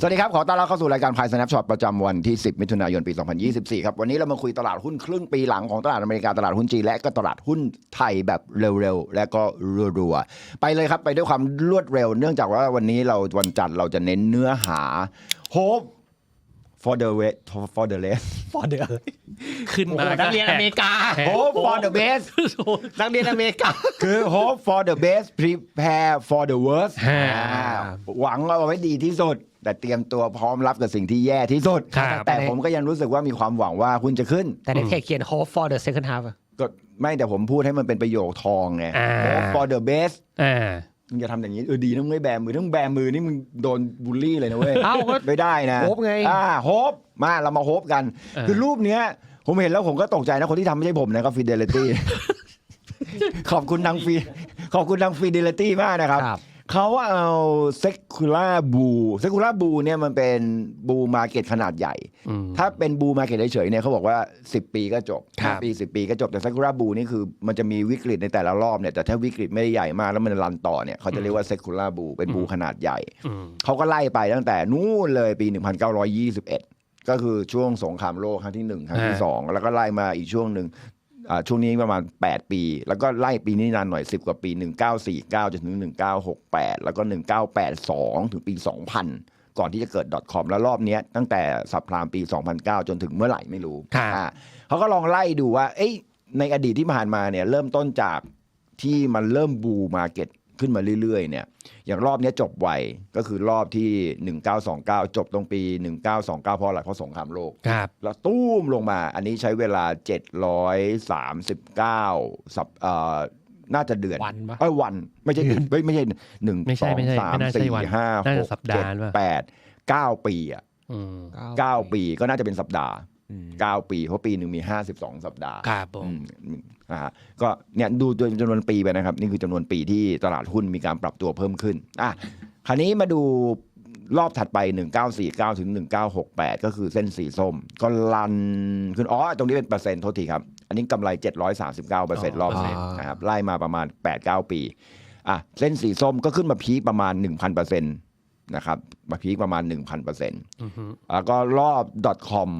สวัสดีครับ ขอต้อนรับเข้าสู่รายการพายสแนปช็อตประจำวันที่ 10 มิถุนายน ปี 2024 ครับ วันนี้เรามาคุยตลาดหุ้นครึ่งปีหลังของตลาดอเมริกา ตลาดหุ้นจีน และก็ตลาดหุ้นไทยแบบเร็วๆ และก็รัวๆ ไปเลยครับ ไปด้วยความรวดเร็ว เนื่องจากว่าวันนี้เราวันจันทร์เราจะเน้นเนื้อหาโฮป for the way for the rest ฟอร์เดอร์ ขึ้นโอ้โหมานักเรียนอเมริกา hope for the best นักเรียนอเมริกา คือ hope for the best prepare for the worst ฮะอ่าหวังเอาไว้ดีที่สุด แต่เตรียมตัวพร้อมรับกับสิ่งที่แย่ที่สุด ครับ แต่ผมก็ยังรู้สึกว่ามีความหวังว่าคุณจะขึ้น แต่ในเพจเขียน hope for the second half อะ ก็ไม่แต่ผมพูดให้มันเป็นประโยคทองไง อ่า hope for the best อ่า มึงจะทำอย่างนี้เออดีนะมึงไม่แบมือถ้ามึงแบมือนี่มึงโดนบูลลี่เลยนะเว้ยเอ้าก็ ไม่ได้นะ hope ไงอ่าโฮปมาเรามาโฮปกัน เออ คือรูปเนี้ย ผมเห็นแล้วผมก็ตกใจนะคนที่ทำไม่ใช่ผมนะก็ฟิเดลิตี้ ขอบคุณทางฟีขอบคุณทางฟิเดลิตี้มากนะครับ ครับ เขาเอาเซคูล่าบูเซคูล่าบูเนี่ยมันเป็นบูมาเก็ตขนาดใหญ่อืมถ้าเป็นบูมาเก็ตเฉยๆเนี่ยเขาบอกว่า 10 ปีก็จบครับ5ปี 10 ปีก็จบแต่ซากุระบูนี่คือมันจะมีวิกฤตในแต่ละรอบเนี่ยแต่ถ้าวิกฤตไม่ได้ใหญ่มากแล้วมันรันต่อเนี่ยเขาจะเรียกว่าเซคูระบูเป็นบูขนาดใหญ่ อืม เขาก็ไล่ไปตั้งแต่นู่นเลยปี 1921 ก็คือช่วงสงครามโลกครั้งที่1ครั้งที่อ่า2แล้วก็ไล่มาอีกช่วงหนึ่งอ่า ช่วงนี้ประมาณ 8 ปี แล้วก็ไล่ปีนี้นานหน่อย 10 กว่าปี 1949จนถึง1968 แล้วก็ 1982 ถึงปี 2000 ก่อนที่จะเกิด .com แล้วรอบเนี้ยตั้งแต่สับพรามปี 2009 จนถึงเมื่อไหร่ไม่รู้ครับอ่าเขาก็ลองไล่ดูว่า เอ้ยในอดีตที่ผ่านมาเนี่ยเริ่มต้นจากที่มันเริ่มบูมาเก็ต ขึ้นมาเรื่อยๆเนี่ยอย่างรอบเนี้ยจบไวก็คือรอบที่ 1929 จบตรงปี 1929 เพราะอะไรเพราะสงครามโลกครับแล้วตู้มลงมาอันนี้ใช้เวลา 739สัปเอ่อน่าจะเดือนวันปะเอ้ยวันไม่ใช่เดือนไม่ไม่ใช่หนึ่งไม่สใช่องไม่ใช่สามไม่น่าใช่สี่วันห้าน่าหจะกสัปดาเจ็ดห์หรือเปล่าแปดเก้าปีอะอืมเก้าปีก็น่าจะเป็นสัปดาห์อืม เก้าปี เพราะปีหนึ่งมีห้าสิบสองสัปดาห์ครับผมอืมอ่าก็เนี่ยดูจำนวนปีไปนะครับ นี่คือจำนวนปีที่ตลาดหุ้นมีการปรับตัวเพิ่มขึ้นอะคราวนี้มาดูรอบถัดไป 1949 ถึง 1968 ก็คือเส้นสีส้ม ก็ลันขึ้นอ๋อ ตรงนี้เป็นเปอร์เซ็นต์โทษทีครับ อันนี้กำไร 739เปอร์เซ็นต์รอบเซ็นต์นะครับไล่มาประมาณ 8-9 ปีอะเส้นสีส้มก็ขึ้นมาพีคประมาณ 1,000เปอร์เซ็นต์นะครับมาพีคประมาณ 1,000เปอร์เซ็นต์อือฮึแล้วก็รอบ .com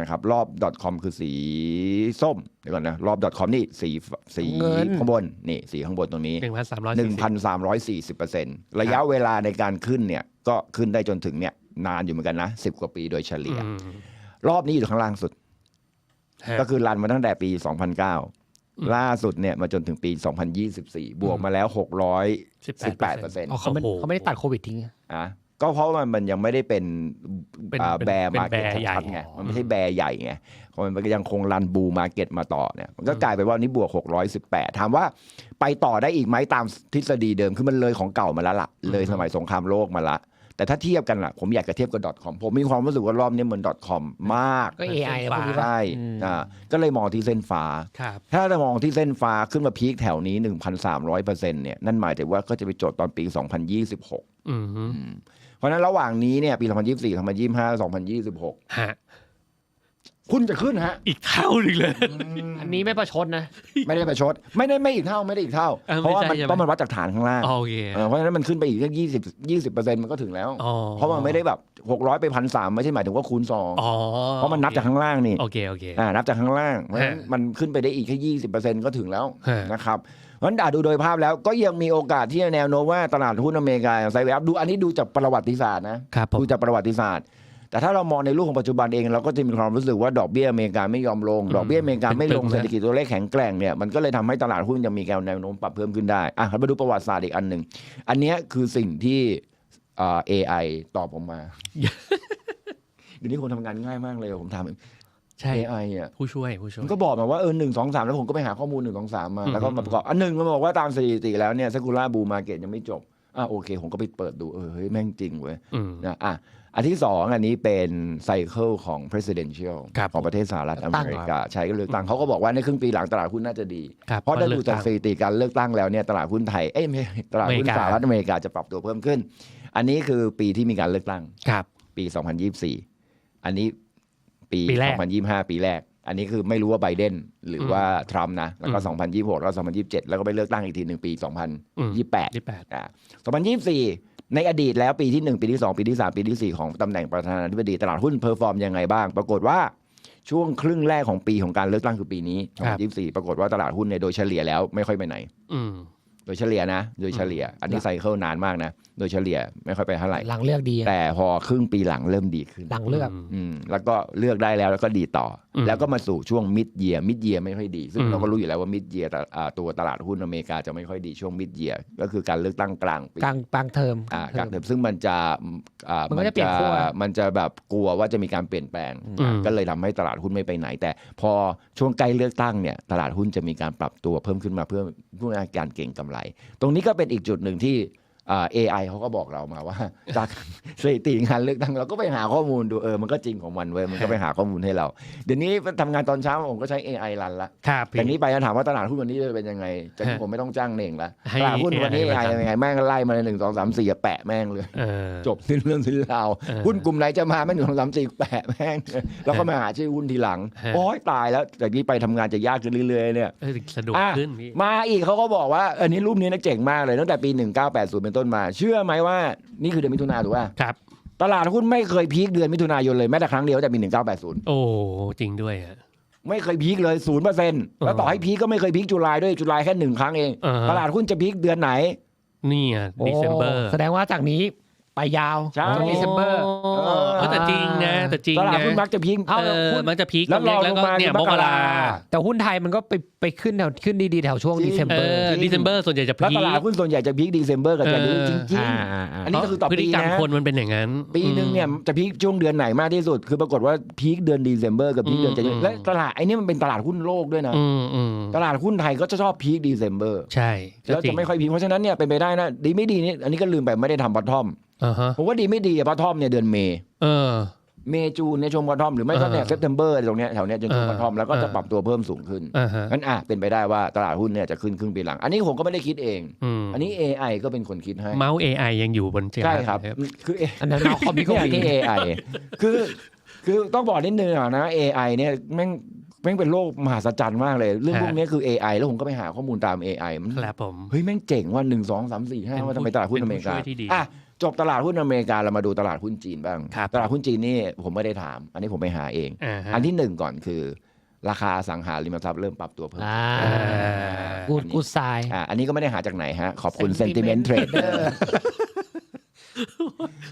นะครับรอบ .com คือสีส้มเดี๋ยวก่อนนะรอบ .com นี่สีสีเงิน ข้างบนนี่สีข้างบนตรงนี้ หนึ่งพันสามร้อยสี่สิบ 1,340เปอร์เซ็นต์ระยะเวลาในการขึ้นเนี่ยก็ขึ้นได้จนถึงเนี่ยนานอยู่เหมือนกันนะ10กว่าปีโดยเฉลี่ยอืมรอบนี้อยู่ข้างล่างสุดฮะก็คือรันมาตั้งแต่ปี 2009 ล่าสุดเนี่ยมาจนถึงปี 2024 บวกมาแล้ว 618เปอร์เซ็นต์อ๋อเขาไม่โอ้โห เขาไม่ได้ตัดโควิดทิ้งอะอะ ก็เพราะว่ามันยังไม่ได้เป็นเป็นอ่าเป็นแบร์เป็นมาเก็ตแบร์ใหญ่ ชัดๆไงอ๋อมันไม่ใช่แบร์ใหญ่ไงเพราะมันก็ยังคงรันบูมาเก็ตมาต่อเนี่ยมันก็กลายเป็นว่านี่บวก 618 ถามว่าไปต่อได้อีกไหมตามทฤษฎีเดิมคือมันเลยของเก่ามาแล้วล่ะเลยสมัยสงครามโลกมาละ แต่ถ้าเทียบกันล่ะ ผมอยากจะเทียบกับ .com ผมมีความรู้สึกว่ารอบนี้เหมือน .com มากก็ AI พวกนี้ปะ ใช่อืมอ่าก็เลยมองที่เส้นฟ้า ครับ ถ้าจะมองที่เส้นฟ้าขึ้นมาพีคแถวนี้ 1,300เปอร์เซ็นต์เนี่ยนั่นหมายถึงว่าก็จะไปจดตอนปี 2026 อืมฮึ เพราะฉะนั้นระหว่างนี้เนี่ยปี 2024 2025 2026 ฮะคุณจะขึ้นฮะ อีกเท่าหนึ่งเลย อันนี้ไม่ประชดนะ ไม่ได้ประชด ไม่ได้ไม่อีกเท่าไม่ได้อีกเท่า เออเพราะว่ามันไม่ใช่ใช่ไหมต้องมันวัดจากฐานข้างล่างโอเค เออเพราะฉะนั้นมันขึ้นไปอีกแค่ยี่สิบยี่สิบเปอร์เซ็นต์มันก็ถึงแล้ว อ๋อ เพราะมันไม่ได้แบบหกร้อยไปพันสามไม่ใช่หมายถึงว่าคูณสองอ๋อเพราะมันนับจากข้างล่างนี่โอเคโอเค อ่านับจากข้างล่างเพราะฉะนั้นฮะมันขึ้นไปได้อีกแค่ยี่สิบเปอร์เซ็นต์ก็ถึงแล้วฮะ นะครับ เพราะฉะนั้นด่าดูโดยภาพแล้วก็ยังมีโอกาสที่จะแนวโน้มว่าตลาดหุ้นอเมริกาไซด์เวฟดูอันนี้ดูจากประวัติศาสตร์นะครับผมดูจากประวัติศาสตร์ แต่ถ้าเรามองในรูปของปัจจุบันเองเราก็จะมีความรู้สึกว่าดอกเบี้ยอเมริกาไม่ยอมลง ดอกเบี้ยอเมริกาไม่ลงเป็นตึงนะเศรษฐกิจตัวเลขแข็งแกร่งเนี่ยมันก็เลยทำให้ตลาดหุ้นจะมีแนวโน้มปรับเพิ่มขึ้นได้อะเรามาดูประวัติศาสตร์อีกอันหนึ่งอันเนี้ยคือสิ่งที่อ่า AI ตอบผมมา เดี๋ยวนี้คนทำงานง่ายมากเลยผมถาม ใช่ AI อะผู้ช่วยผู้ช่วยมันก็บอกมาว่าเออหนึ่งสองสามแล้วผมก็ไปหาข้อมูลหนึ่งสองสามมาอืมแล้วก็มาประกอบอันหนึ่งมันบอกว่าตามสถิติแล้วเนี่ยซากุระบูมาเก็ตยังไม่จบอะโอเค ผมก็ไปเปิดดูเออเฮ้ยแม่งจริงเว้ยอืมนะอะอันที่สองอันนี้เป็นไซเคิลของ presidential ครับของประเทศสหรัฐอตั้งเมริกา ใช้ก็เลือกตั้งเขาก็บอกว่าในครึ่งปีหลังตลาดหุ้นน่าจะดีครับเพราะถ้าลืดูอกจากตั้งสถิติการเลือกตั้งแล้วเนี่ยตลาดหุ้นไทยเอ้ยไม่ใช่ตลาดหุ้นอเมริกาสหรัฐอเมริกาจะปรับตัวเพิ่มขึ้น อันนี้คือปีที่มีการเลือกตั้งครับปี 2024 อันนี้ ปีปีแรก 2025 ปีแรก อันนี้คือไม่รู้ว่าไบเดนหรือว่าทรัมป์นะ แล้วก็อืม2026 แล้ว 2027 แล้วก็ไปเลือกตั้งอีกทีหนึ่งปีอืม2028ที่แปดอ่า2024 ในอดีตแล้วปีที่ 1 ปีที่ 2 ปีที่ 3 ปีที่ 4 ของตำแหน่งประธานาธิบดีตลาดหุ้นเพอร์ฟอร์มยังไงบ้าง ปรากฏว่าช่วงครึ่งแรกของปีของการเลือกตั้งคือปีนี้ครับ2024 ปรากฏว่าตลาดหุ้นเนี่ยโดยเฉลี่ยแล้วไม่ค่อยไปไหน อืม โดยเฉลี่ยนะ โดยเฉลี่ย อันนี้ไซเคิลนานมากนะ โดยเฉลี่ยไม่ค่อยไปเท่าไหร่หลังเลือกดีอะแต่พอครึ่งปีหลังเริ่มดีขึ้นหลังเลือกอืมแล้วก็เลือกได้แล้วแล้วก็ดีต่ออม แล้วก็มาสู่ช่วงมิดเยียมิดเยียไม่ค่อยดี ซึ่งอืมเราก็รู้อยู่แล้วว่ามิดเยียตัวตลาดหุ้นอเมริกาจะไม่ค่อยดีช่วงมิดเยียก็คือการเลือกตั้งกลางปีกลางกลางเทอมอ่ากลาลางงเทเทออมมซึ่งมันจะอ่ามันก็จะเปลี่ยนขั้วมันจะแบบกลัวว่าจะมีการเปลี่ยนแปลงอืมก็เลยทำให้ตลาดหุ้นไม่ไปไหน แต่พอช่วงใกล้เลือกตั้งเนี่ยตลาดหุ้นจะมีการปรับตัวเพิ่มขึ้นมาเพื่อเพื่อการเก่งกำไร ตรงนี้ก็เป็นอีกจุดหนึ่งที่ อ่า AI เขาก็บอกเรามาว่า จากสถิติงานเลือกตั้งเราก็ไปหาข้อมูลดูเออมันก็จริงของมันเว้ยมันก็ไปหาข้อมูลให้เรา เดี๋ยวนี้ทำงานตอนเช้าผมก็ใช้ AI รันละครับแต่นี้ไปจะถามว่าตลาดหุ้นวันนี้จะเป็นยังไงจากนี้ฮะผมไม่ต้องจ้างเน่งละให้ตลาดหุ้นวันนี้ AI AI มาทำยังไงแม่งไล่มาเลยหนึ่งสองสามสี่แปะแม่งเลยเออจบสิ้นเรื่องสิ้นราวเออหุ้นกลุ่มไหนจะมาแม่งหนึ่งสองสามสี่แปะแม่งแล้วก็มาหาชื่อหุ้นทีหลังฮะโอ้ยตายแล้วจากนี้ไปทำงานจะยากขึ้นเรื่อยๆเนี่ยเออสะดวกอะขึ้นพี่มาอีกเขาก็บอกว่าอันนี้รูปนี้นะเจ๋งมากเลยตั้งแต่ปี 1980เป็นต้นมา เชื่อไหมว่านี่คือเดือนมิถุนาถูกป่ะครับ ตลาดหุ้นไม่เคยพีคเดือนมิถุนายนเลยแม้แต่ครั้งเดียวตั้งแต่ปี1980โอ้จริงด้วยฮะไม่เคยพีคเลยศูนย์เปอร์เซ็นต์แล้วต่อให้พีคก็ไม่เคยพีคจุลายด้วยจุลายแค่หนึ่งครั้งเองอ่าฮะตลาดหุ้นจะพีคเดือนไหนนี่อะโอ้เดซ ember แสดงว่าจากนี้ ไปยาวใช่ จน December เออแต่จริงนะแต่จริงตลาดนะหุ้นมักจะพีคเอาเออมันจะพีคแล้วรองแล้วลงก็มาเนี่ยคือมกรา แต่หุ้นไทยมันก็ไปไปขึ้นแถวขึ้นดีๆแถวช่วงจริงเอ December อจริงเดซ ember ส่วนใหญ่จะแล้วพีตลาดหุ้นส่วนใหญ่จะพีคดีเซมเบอร์กับเออจะจริงจริงอ่าอ่าอ่าอันนี้ก็คือต่อพฤปีติกรรมนะ คนมันเป็นอย่างนั้น ปีหนึ่งเนี่ยจะพีคช่วงเดือนไหนมากที่สุด คือปรากฏว่าพีคเดือนดีเซมเบอร์กับพีคเดือนจะอืมและตลาดไอ้นี่มันเป็นตลาดหุ้นโลกด้วยนะ อืมอืมตลาดหุ้นไทยก็จะชอบพีคดีเซมเบอร์ใช่ก็แล้วจริจะง ไม่ค่อยพีคเพราะฉะนั้นเนี่ยเป็นไปได้นะดีไม่ดีนี่อันนี้ก็ลืมไปไม่ได้ทำบอททอมอ่าฮะ ผมว่าดีไม่ดีอะบอททอมเนี่ยเดือนเมย์เออเมย์จูนเนี่ยชมบอททอมหรือไม่ก็เนี่ยเออเซปเทมเบอร์ตรงเนี้ยแถวเนี้ยจนถึงเออบอททอมแล้วก็จะเออปรับตัวเพิ่มสูงขึ้นอ่าฮะงั้นอะเป็นไปได้ว่าตลาดหุ้นเนี่ยจะขึ้นครึ่งปีหลัง อันนี้ผมก็ไม่ได้คิดเองอืมอันนี้ AI ก็เป็นคนคิดให้ เมาส์ AI ยังอยู่บนเสียงใช่ครับนะคืออันนั้นเอาคอมพิวเตอเนี่ยร์ที่ AI คือคือต้องบอกนิดนึงอะนะ AI เนี่ยแม่ง แม่งเป็นโลกมหัศจรรย์มากเลย เรื่องพวกนี้คือ AI แล้วผมก็ไปหาข้อมูลตาม AI มันครับผมเฮ้ยแม่งเจ๋งว่าหนึ่งสองสามสี่ห้าเป็นว่าทำไมตลาดหุ้นเป็นอเมริกาผู้ช่วยที่ดีอะจบตลาดหุ้นอเมริกาเรามาดูตลาดหุ้นจีนบ้างครับตลาดหุ้นจีนนี่ผมไม่ได้ถาม อันนี้ผมไปหาเองอ่าฮะอันที่หนึ่งก่อนคือ ราคาอสังหาริมทรัพย์เริ่มปรับตัวเพิ่มอ่าอ่ากูดกูดไซอะอันนี้ก็ไม่ได้หาจากไหนฮะ ขอบคุณ Sentiment Sentiment Trader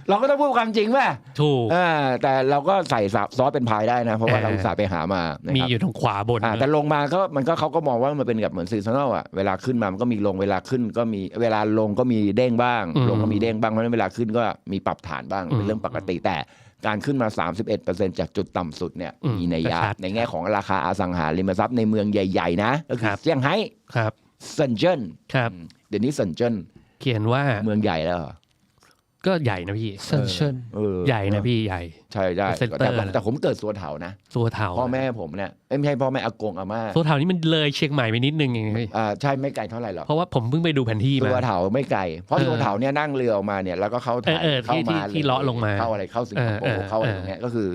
เราก็ต้องพูดความจริงป่ะถูกอ่าแต่เราก็ใส่ซอสเป็นพายได้นะ เพราะว่าเออเราอุตส่าห์ไปหามานะมีครับอยู่ทางขวาบนอ่าแต่ลงมาก็มันก็เขาก็มองว่ามันเป็นแบบเหมือนซีซันอลอะเวลาขึ้นมามันก็มีลงเวลาขึ้นก็มีเวลาลงก็มีเด้งบ้างอืมลงก็มีเด้งบ้างเพราะฉะนั้นเวลาขึ้นก็มีปรับฐานบ้างอืมเป็นเรื่องปกติแต่การขึ้นมา 31%จากจุดต่ำสุดเนี่ยอืมมีในยยะชัดในแง่ของราคาอสังหาริมทรัพย์ในเมืองใหญ่ ๆ นะก็คืคอรับเซี่ยงไฮ้ครับเซินเจิ้นครับเดี๋ยวนี้เซินเจิ้นเขียนว่าเมืองใหญ่แล้วเหรอ ก็ใหญ่นะพี่ เซนเชนเออใหญ่นะพี่ใหญ่ ใช่ใช่เซ็นเตอแต่ร์ผมนะแต่ผมเกิดสัวเถานะ ตัวเถาพ่อแม่ผมเนี่ยเอ้ยไม่ใช่พ่อแม่อากงอาม่าตัวเถานี่มันเลยเชียงใหม่ไปนิดนึงเองพี่อ่าใช่ไม่ไกลเท่าไหร่หรอกเพราะว่าผมเพิ่งไปดูแผนที่สัมาวเถาไม่ไกลเพราะเออสัวเถาเนี่ยนั่งเรือออกมาเนี่ยแล้วก็เข้าไทยเออเออเข้าที่มาที่ที่เลาะลงมาเข้าอะไรเข้าสิงคโปเออเอร์อเข้าอะไรเออ ตรงเนี้ยก็คือ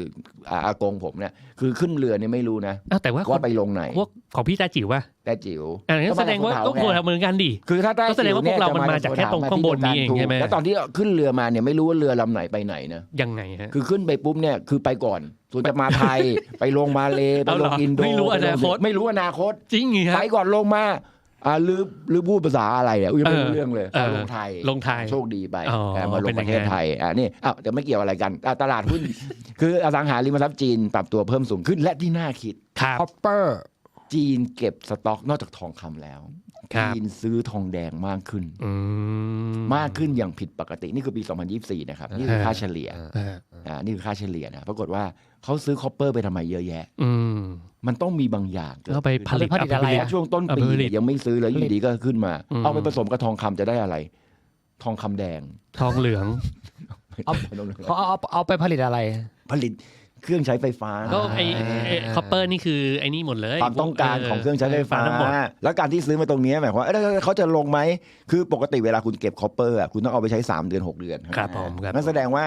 อ่าอากงผมเนี่ยคือขึ้นเรือเนี่ยไม่รู้นะอ้าวแต่ว่าคว่านไปลงไหนพวกของพี่ตาจิ๋วป่ะแต่จิ๋ว อันนั้นแสดงว่าก็ก็ควรไงทำเหมือนกันดิ คือถ้าได้ก็แสดงว่าพวกเรามันมาจากแค่ตรงข้างบนนี้เองใช่ไหม แล้วตอนที่ขึ้นเรือมาเนี่ยไม่รู้ว่าเรือลำไหนไปไหนนะยังไงฮะ คือขึ้นไปปุ๊บเนี่ยคือไปก่อน ส่วนจะมาไทย ไปลงมาเลไปเอาลเหรงออินโดไม่รู้อนาคต ไม่รู้อนาคต จริงเหรอ ไปฮะก่อนลงมาอ่าลือลือพูดภาษาอะไรอะอุ้ยไม่รู้เออเรื่องเลยเออลงไทยลงไทยโชคดีไปอ๋อเออมาลเป็งนประเทศอย่างนั้นไทยอ่านี่อ้าวแต่ไม่เกี่ยวอะไรกันอะตลาดหุ้น คืออสังหาริมทรัพย์จีนปรับตัวเพิ่มสูงขึ้นและที่น่าคิด ครับ คอปเปอร์ จีนเก็บสต็อกนอกจากทองคำแล้วครับ จีนซื้อทองแดงมากขึ้น อืม มากขึ้นอย่างผิดปกตินี่คือปี 2024 นะครับ นี่คือฮะค่าเฉลี่ยอ่าอ่านี่คือค่าเฉลี่ยนะปรากฏว่า เขาซื้อคอปเปอร์ไปทำไมเยอะแยะ อืม มันต้องมีบางอย่างเกิดก็ไปผลิตผลิตอะไรอะ ช่วงต้นปีเอาไปผลิเนี่ตยยังไม่ซื้อแล้วอยู่ดีก็ขึ้นมา อืม เอาไปผสมกับทองคำจะได้อะไร ทองคำแดงทองเหลือง เอา เขาเอาเอาเอาไปผลิตอะไร ผลิตเครื่องใช้ไฟฟ้า ก็ไอคอปเปอร์นี่คือไอ้นี่หมดเลยความต้องการของเครื่องใช้ไฟฟ้า ทั้งหมด แล้วการที่ซื้อมาตรงนี้หมายความว่าเอ้ยเขาจะลงไหม คือปกติเวลาคุณเก็บคอปเปอร์อะคุณต้องเอาไปใช้ 3 เดือน 6 เดือนครับผมครับ นั่นแสดงว่า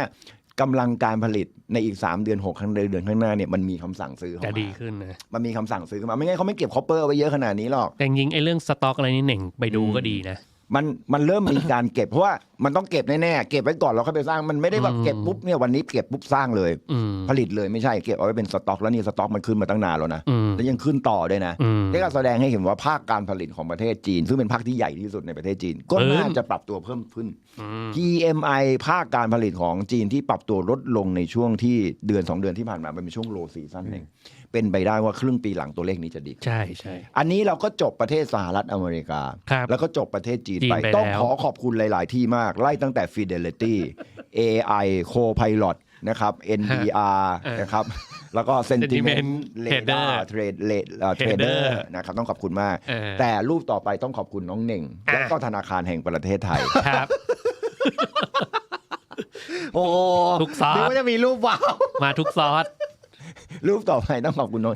กำลังการผลิตในอีก 3 เดือน6ครั้งเดือนข้างหน้าเนี่ยมันมีคำสั่งซื้อเข้าจะมาดีขึ้นนะมันมีคำสั่งซื้อเข้ามาไม่งั้นเขาไม่เก็บคอปเปอร์เอาไว้เยอะขนาดนี้หรอก แต่จริงๆไอ้เรื่องสต็อกอะไรนี่เหน่งไปดูก็ดีนะ มันมันเริ่มมีการเก็บเพราะว่ามันต้องเก็บแน่ๆเก็บไว้ก่อนเราค่อยไปสร้างมันไม่ได้แบบอืมเก็บปุ๊บเนี่ยวันนี้เก็บปุ๊บสร้างเลยอืมผลิตเลยไม่ใช่เก็บเอาไว้เป็นสต็อก แล้วนี่สต็อกมันขึ้นมาตั้งนานแล้วนะอืมแล้วยังขึ้นต่อด้วยนะอืมนี่ก็แสดงให้เห็นว่าภาคการผลิตของประเทศจีน ซึ่งเป็นภาคที่ใหญ่ที่สุดในประเทศจีน ก็เพิ่มน่าจะปรับตัวเพิ่มขึ้นอืม PMI ภาคการผลิตของจีนที่ปรับตัวลดลงในช่วงที่เดือน 2 เดือนที่ผ่านมามันเป็นช่วงโลซีซั่นเองเป็นไปได้ว่าครึ่งปีหลังตัวเลขนี้จะดีขึ้นใช่ใช่อันนี้เราก็จบประเทศสหรัฐอเมริกาครับแล้วก็จบประเทศจีนจีนไป ไปต้องแล้วขอขอบคุณหลาย ๆ ที่มาก ไล่ตั้งแต่ Fidelity AI Copilot นะครับ NDR เออนะครับ แล้วก็ Sentiment Sentiment Radar Trader Trade Trader Trader นะครับ ต้องขอบคุณมาก เออแต่รูปต่อไปต้องขอบคุณน้องเน่ง อะ และก็ธนาคารแห่งประเทศไทย ครับ โอ้ทุกซอส นึกว่าจะมีรูปว้าว มาทุกซอสรูปต่อไปต้องขอบคุณน้อง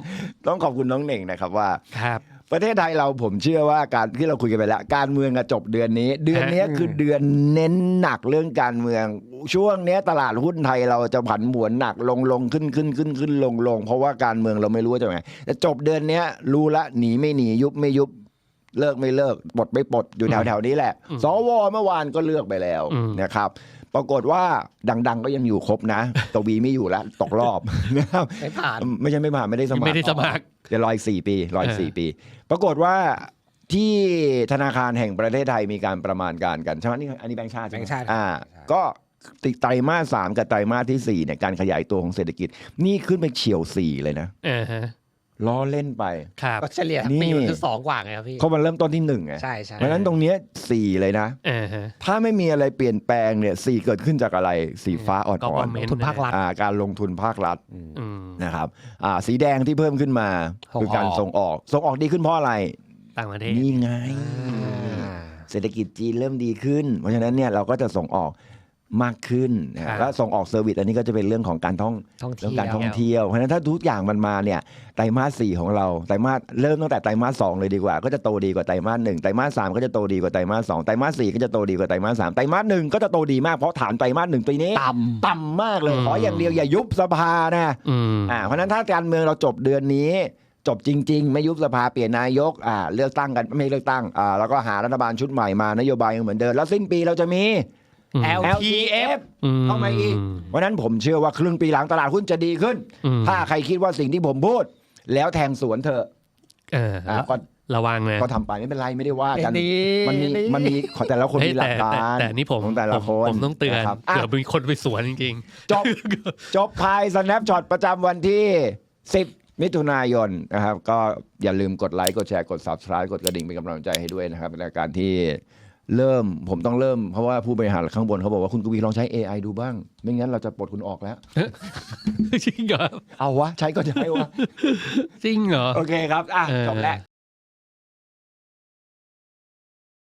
ต้องขอบคุณน้องเน่งนะครับว่า ครับ ประเทศไทยเราผมเชื่อว่าการที่เราคุยกันไปแล้ว การเมืองอะจบเดือนนี้ เดือนเนี้ยคือเดือนเน้นหนักเรื่องการเมือง ช่วงเนี้ยตลาดหุ้นไทยเราจะผันผวนหนักลงลงขึ้นขึ้นขึ้นขึ้นลงลงเพราะว่าการเมืองเราไม่รู้ว่าจะยังไงแต่จบเดือนเนี้ยรู้ละหนีไม่หนียุบไม่ยุบเลิกไม่เลิกปลดไม่ปลดอยู่แถวแถวๆนี้แหละอืมสวเมื่อวานก็เลือกไปแล้วอืมนะครับ ปรากฏว่าดัง ๆ ก็ยังอยู่ครบนะตวีไม่อยู่แล้วตกรอบนะครับไม่ผ่านไม่ใช่ไม่ผ่านไม่ได้สมัครไม่ได้สมัครจะรออีกสี่ปีรออีกสี่ปี ปรากฏว่าที่ธนาคารแห่งประเทศไทยมีการประมาณการกันใช่ไหมนี่อันนี้แบงค์ชาติใช่ไหมแบงค์ชาติอ่า ก็ติดไตรมาสสามกับไตรมาสที่สี่เนี่ยการขยายตัวของเศรษฐกิจ นี่ขึ้นไปเฉียวสี่เลยนะอ่าฮะ ล้อเล่นไป ครับก็เฉลี่ยนี่ปีมันคือสองกว่าไงครับพี่ เขามันเริ่มต้นที่หนึ่งไงใช่ใช่เพราะฉะนั้นตรงเนี้ยสี่เลยนะ อ่าฮะ ถ้าไม่มีอะไรเปลี่ยนแปลงเนี่ยสี่เกิดขึ้นจากอะไรสีฟ้าอ่อน Government ทุนภาครัฐ ๆอ่าการลงทุนภาครัฐอืม นะครับอ่าสีแดงที่เพิ่มขึ้นมา ส่งออก คือการส่งออก ส่งออกดีขึ้นเพราะอะไร ต่างประเทศ นี่ไงอ่าเศรษฐกิจจีนเริ่มดีขึ้น เพราะฉะนั้นเนี่ยเราก็จะส่งออก มากขึ้นนะครัฮะบแล้วส่งออกเซอร์วิสอันนี้ก็จะเป็นเรื่องของการท่องท่องเรื่เที่องยวการท่องเที่ยวเพราะฉะนั้นถ้าทุกอย่างมันมาเนี่ยไตรมาสสี่ของเราไตรมาสเริ่มตั้งแต่ไตรมาสสองเลยดีกว่า ก็จะโตดีกว่าไตรมาสหนึ่งไตรมาสสามก็จะโตดีกว่าไตรมาสสองไตรมาสสี่ก็จะโตดีกว่าไตรมาสสามไตรมาสหนึ่งก็จะโตดีมากเพราะฐานไตรมาสหนึ่งปีนี้ ต่ต่ำมากเลยขออย่างเดียวอย่ายุบสภานะอืม อ่าเพราะฉะนั้นถ้าการเมืองเราจบเดือนนี้ จบจริง ๆ ไม่ยุบสภาเปลี่ยนนายกอ่าเลือกตั้งกันไม่เลือกตั้งอ่าแล้วก็หารัฐบาลชุดใหม่มานโยบายยังเหมือนเดิมแล้วสิ้นปีเราจะมีอืมำ LTF อืมเข้ามาอีกเพราะฉะนั้นผมเชื่อว่าครึ่งปีหลังตลาดหุ้นจะดีขึ้นอืมถ้าใครคิดว่าสิ่งที่ผมพูด แล้วแทงสวนเธอะเอออะก็ระวังนะก็ทำไปไม่เป็นไรไม่ได้ว่ากันนี่มันมีนี่มันมีขอแต่ละคนเฮ้ยมีหลัแต่กกาแต่รแต่นี่ผมของแต่ละผมคนผมต้องเตือนนะครับอะเผื่อมีคนไปสวนจริงจบจบพาย snapshot ประจำวันที่ 10 มิถุนายนนะครับ ก็อย่าลืมกดไลค์กดแชร์กด subscribe กดกระดิ่งเป็นกำลังใจให้ด้วยนะครับในการที่ เริ่มผมต้องเริ่มเพราะว่าผู้บริหารข้างบนเขาบอกว่าคุณกวีลองใช้ AI ดูบ้าง ไม่งั้นเราจะปลดคุณออกแล้วๆจริงเหรอ เอาวะ ใช้ก็ใช้วะ จริงเหรอ โอเคครับ อะเออจบแล้ว